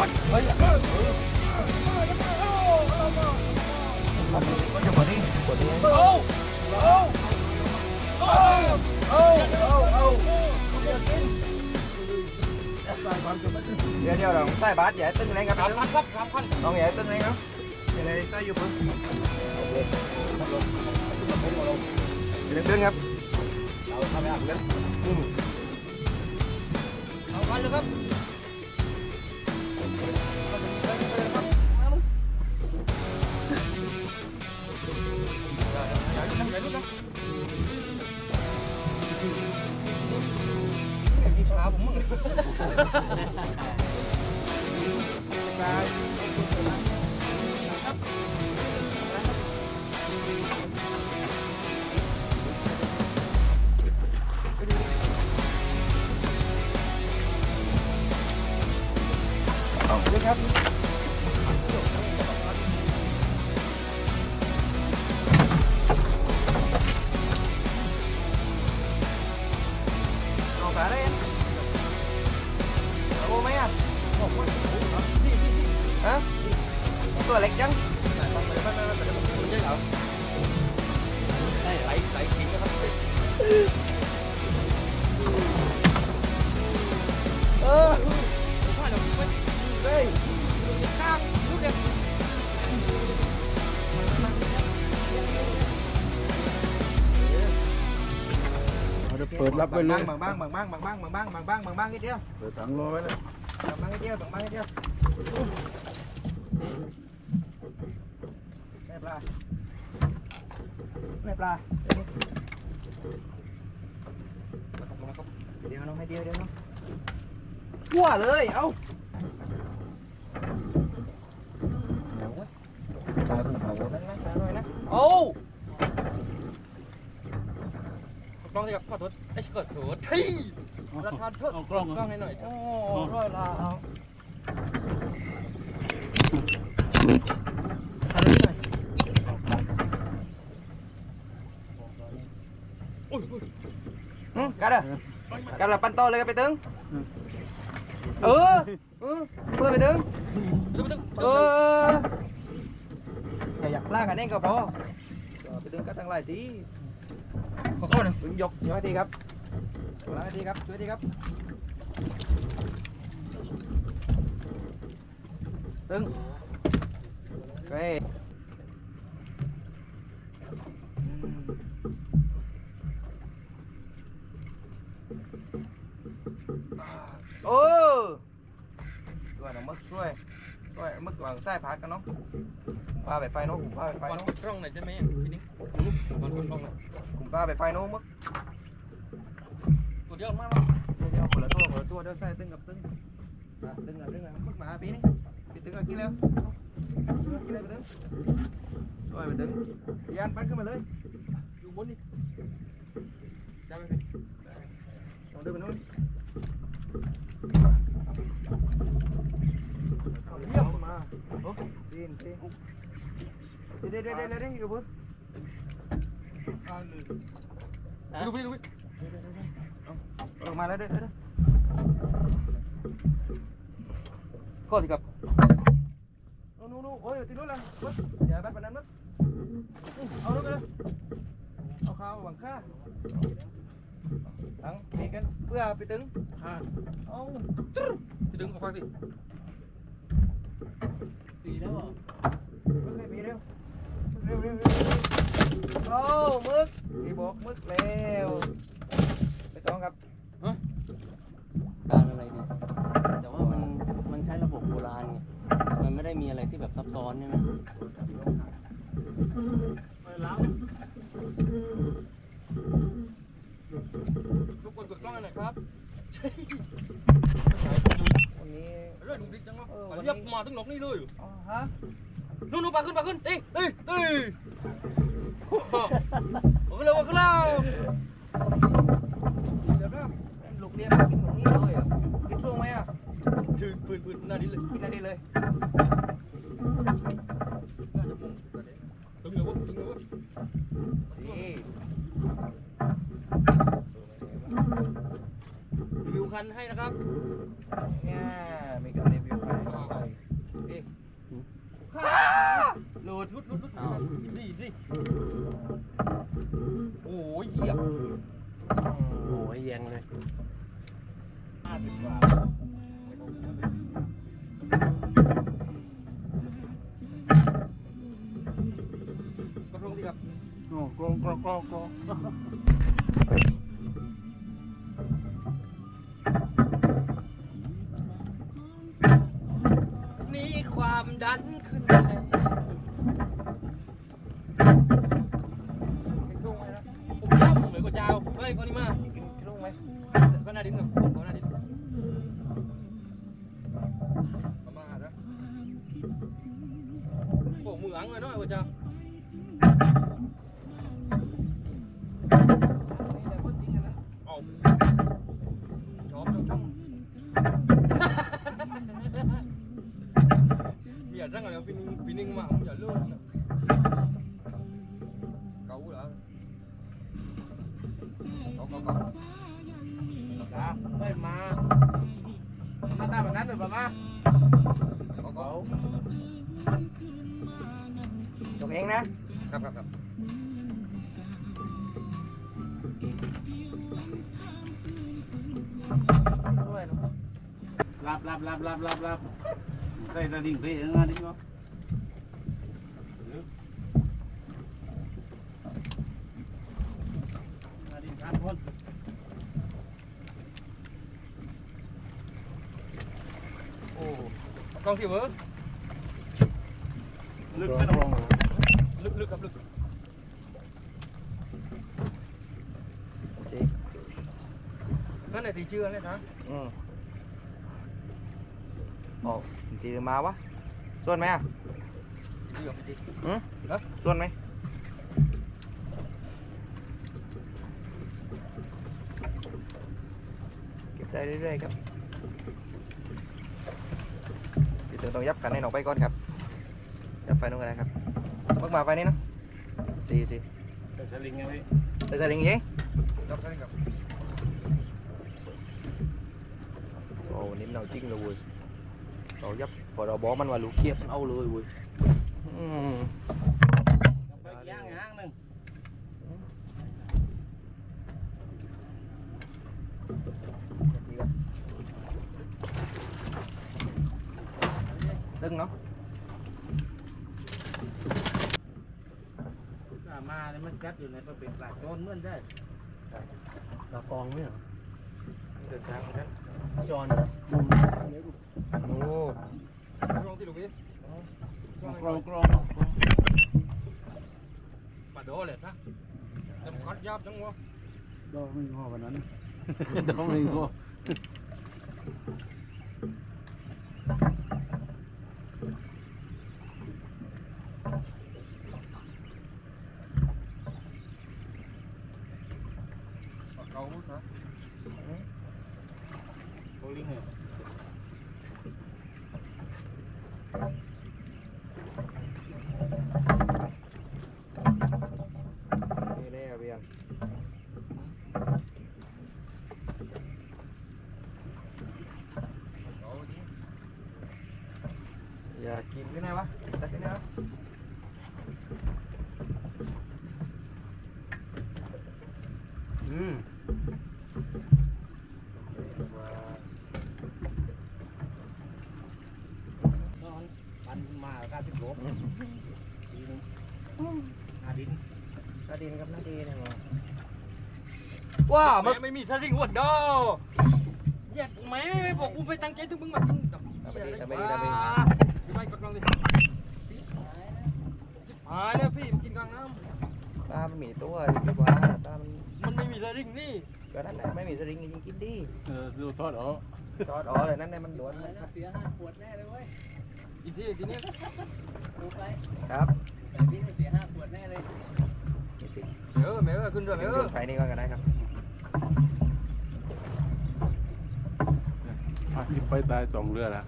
วยอ้วนเลยวัดเฮ้ยก็จะกดนี่กดนี่โอ้โอ้โอ้โอ้โอ้โอ้เดี๋ยวเเเปิดรับไปเลยบางบ้างบางบ้างบางบ้างบางบ้างบางบ้างบางบ้างนิดเดียวเปิดถังรอไว้เลยบางบ้างนิดเดียวบางบ้างนิดเดียวแม่ปลาแม่ปลาเดี๋ยวน้องให้เดียวเดี๋ยวน้องวัวเลยเอ้าตาถึงเขานั่นนะหน่อยนะโอ้ กล้องสิครับขอโทษไอ้เกิดโทษเฮ้ยประธานโทษกล้องกล้องให้หน่อยโอ้ร้อยละเอาอะไรหน่อยโอ้ยอืมกัดอะกัดละปั้นโตเลยกันไปตึงเออเออเพื่อไปตึงเอออย่าอยากล่ากันเองก็พอก็ไปดึงกันทั้งหลายที ขอเข้าหน่อยดึงยกช่วยทีครับล่าทีครับช่วยทีครับตึงเคโอ้ช่วยน้องมึกช่วยช่วยมึกวางใต้พักกันะมพาไปไฟเนาะผมพาไปไฟวางเนาะกล้องหน่อยได้ไหมทีนี้วางกล้องหน่อยผมพาไปไฟเนาะมึกตัวย วมากเดี๋ยวคนละตัวคนละตัวเดี๋ยวใส่ตึงกับตึงอะตึงกับตึงอะมึกมาปีนี้ปีตึงกับกินแล้วกินแล้วไปตึงช่วยไปตึงยันปั้นขึ้นมาเลย อยู่บนนี่ได้ไหม ลองเดินไปนู้นเยี่ยมมาโอ้ดีนดีเดี๋ยวเดี๋ยวเดี๋ยวเดี๋ยวเดี๋ยวอยู่ปุ๊บดูพี่ดูพี่ออกมาแล้วเด้อเด้อข้อสิครับนู่นนู่นๆโอ้ยตีนู้นลยปึ๊บอย่าแบบนั้นมั้งเอาลูกเลยเอาข้าวหวังค่าทั้งนี่กันเพื่อไปตึงห้าเอาจะดึงออกไปสิ ตีแล้วอะโอเคปีเร็วเร็วเร็วเร็วโอ้มึกพี่บอกมึกแล้วไม่ต้องครับการอะไรเนี่ยแต่ว่ามันมันใช้ระบบโบราณไงมันไม่ได้มีอะไรที่แบบซับซ้อนใช่ไหมไปแล้วทุกคนกดกล้องหน่อยครับ วันนี้ เรื่องดูดิจัง วะเรียบมาถึงนกนี่เลยอ๋อฮะนู่นนู่นปลาขึ้นปลาขึ้นเอ้ยเอ้ยเอ้ยโอ้โหขึ้นแล้วขึ้นแล้วเดี๋ยวนะลูกเรียนมากินตรงนี้เลยอะกินช่วงไหมอะถือปืนปืนหน้านี้เลยกินได้เลยตึงเลยวะตึงเลยวะนี่รีวิวคันให้นะครับ โอ้กรอกกรอกมีความดันขึ้นเครับครับด้วยเนอะรับรับรับรับรับรัะส่วนไหมเก็บได้เรื่อยๆครับเดี๋ยวต้องยับกันให้หนออกไปก่อนครับ ยับไฟนู้นกันนะครับเพิ่งมาไฟนี้เนาะสี่สี่ใส่สลิงไงพี่เตยลิงยิงรับได้ครับ โอ้นี่มันเอาจริงเลยเว้ยเรายับพอเราบอกมันว่าลูกเคียบมันเอาเลยเว้ยอืมไปย่างห้างหนึ่งตึงเนาะมาเนี่ยมันกัดอยู่ในประเภทปลาโจนเหมือนได้ตากองไม่เหรอ เดินทางกันจอนโอ้ลองที่ลูกพี่กรองกรองปัดโดเลยซะแต่คัดยับจังวะดอกไม่งอวันนั้นดอกไม่งอ ปัดเกาซะ โบลิ่งเหรอ นี่แน่เบียนอย่ากินที่ไหนวะตัดที่ไหนวะ อืม นอนปันมาการติดลบดีนึงอาดิน หน้าดินครับหน้าดินเนี่ย ว้าว้ามึมึกงไม่มีสลิงหัวดอแยกไหมไม่บอกกูไปตั้งใจถึงมึงมากินไม่กดลองดิหายแล้วพี่กินกลางน้ตามันมีตัวดีกว่าตามันำมันไม่มีสลิงนี่ก็นั่นแหละไม่มีสลิงจริงๆกินดีเออดูทอดอ๋อจอดอ๋อเลยนั่นแหละมันล้วนนะเสียห้าขวดแน่เลยเว้ยอีกทีทีนี้ดูไปครับแต่พี่เสียห้าขวดแน่เลยมีสิเออเมย์ขึ้นเรือเมเดี๋ยวย์ไฟนี่ก่อนก็ได้ครับ อะนี่ไปตายสองเรือละ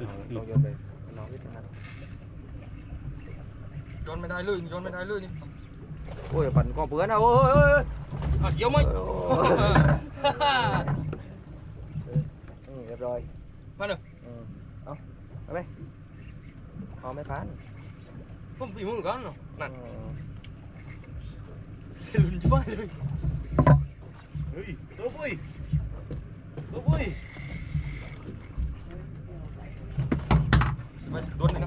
ต้องโยนไปน้องวิทย์นะครับโยนไม่ได้เลยโยนไม่ได้เลยนี่โอ้ยปั่นกองเปื้อนอะโอ้ยโอ้ยโอ้ยอะเดี๋ยวไหมโอ้ยอืมเรียบร้อยพันหนึ่งอืมเอาเอาไปพอไม่พันผมฝีมือกันเนาะนั่นอืมลุ้นช่วยเลย До бой! До бой! Давайте.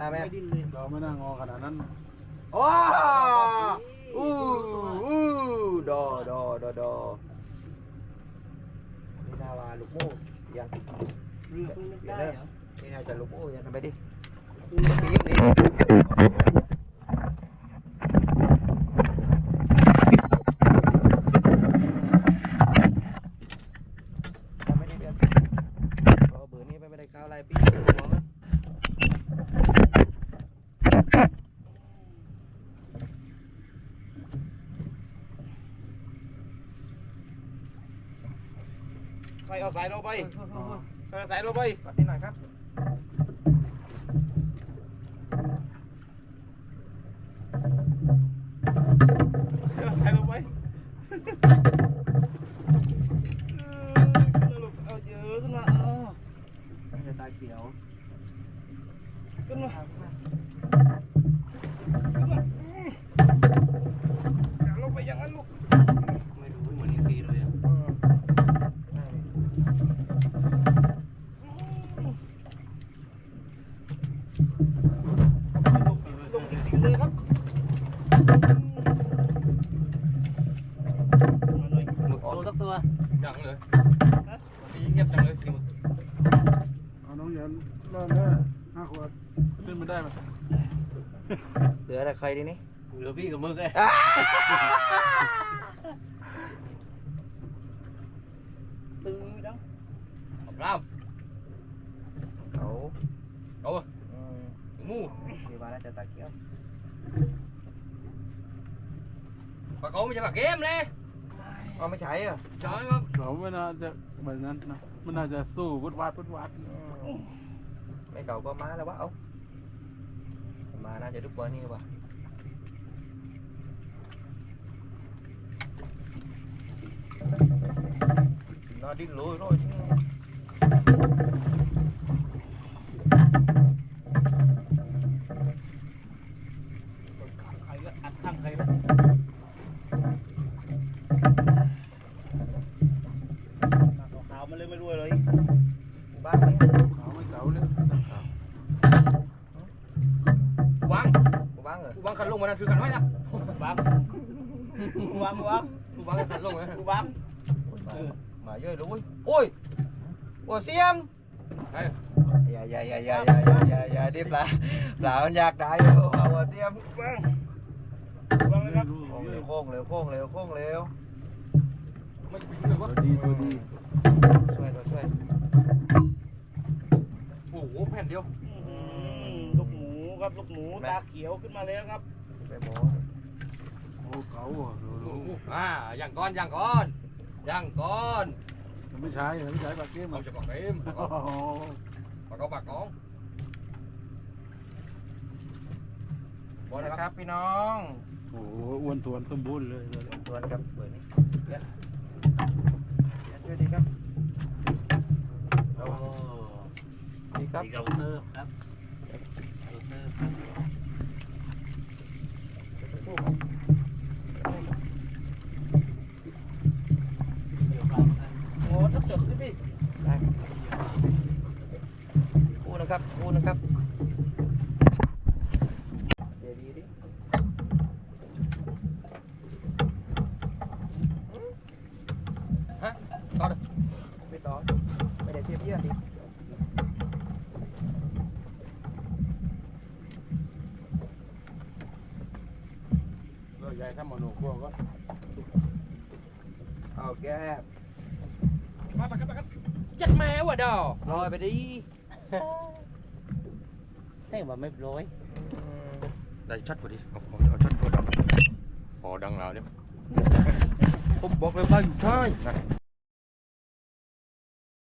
namanya ya? Domen yang ngomong kanan? Wah! Uh uh do do do do. Ini nawa lupo iya. iya, ya? Ini aja lupo ya. Namanya deh ini สายเราไปใครเอาสายเราไปกดนิดหน่อยครับใครเอาสายเราไปเอาเยอะขึ้นมาเอาจะตายเขียวขึ้นมาอย่าลงไปอย่างนั้นลูก ไม่รู้เหมือนอีกทีเลยอะ ลงจริงๆเลยครับมาหน่อย หมึกอ่อน โดนสักตัว ยังเลยวันนี้เงียบจังเลยทีม เอาน้อง ยันรอดได้ห้าขวดขึ้นมาได้ไหมเหลือแต่ใครดีนี่เหลือพี่กับมึงไงตึงจังขอบรามเขาเอาอืมหมูดีว่าน่าจะตายเขียวปากเขาไม่ใช่ปากเกมเลยอ๋อไม่ใช่อะใช่ครับเราไม่น่าจะแบบนั้นนะมันน่าจะสู้วุดวาดวุดวาด ekau có má nó bắt ốc. Mà nó sẽ đúc bên như vậy nó đi lùi rồi chứ. ขันลงมานั่นคือขันไว้นะบังบังบังบังขันลงนะบังมาเยอะเลยโอ้ยโอ้ยเสียมอย่าอย่าอย่าอย่าอย่าอย่าอย่าดิปลาปลามันอยากได้อยู่เอาเสียมบังบังนะครับโค้งเร็วโค้งเร็วโค้งเร็วไม่ปิงเลยวะดีตัวดีช่วยตัวช่วยโอ้โหแผ่นเดียว ครับลูกหมูตาเขียวขึ้นมาแล้วครับไปหมอโอ้เก๋าอะโอ้โหอ่าอย่างก้อนอย่างก้อนอย่างก้อนไม่ใช่ไม่ใช่ปากเก้มเอาจะปากเกมปากโอ้เขาโหปากเขาปากน้องบอลนะครับพี่น้องโอ้โหอ้วนทวนสมบูรณ์เลยชวนครับเบอร์นี้เพื่อนเพื่อนช่วยดีครับโอ้ดีครับตีเราเตอร์ครับ นะครับคู่นะครับเดี๋ยวดีดิฮะต่อเลยไม่ต่อไม่ได้เทียบเยี่ยนดิ เราใหนูกลัวก็เอาแก้บมาปากกันปากกันยัดแม่ว่ะดอลอยไปดิให้ว่าไม่ร้อยได้ช็อตกว่าดิเอาเอาช็อตตัวดังพอดังแล้วเนี่ยผมบอกเลยว่าอยู่ใช่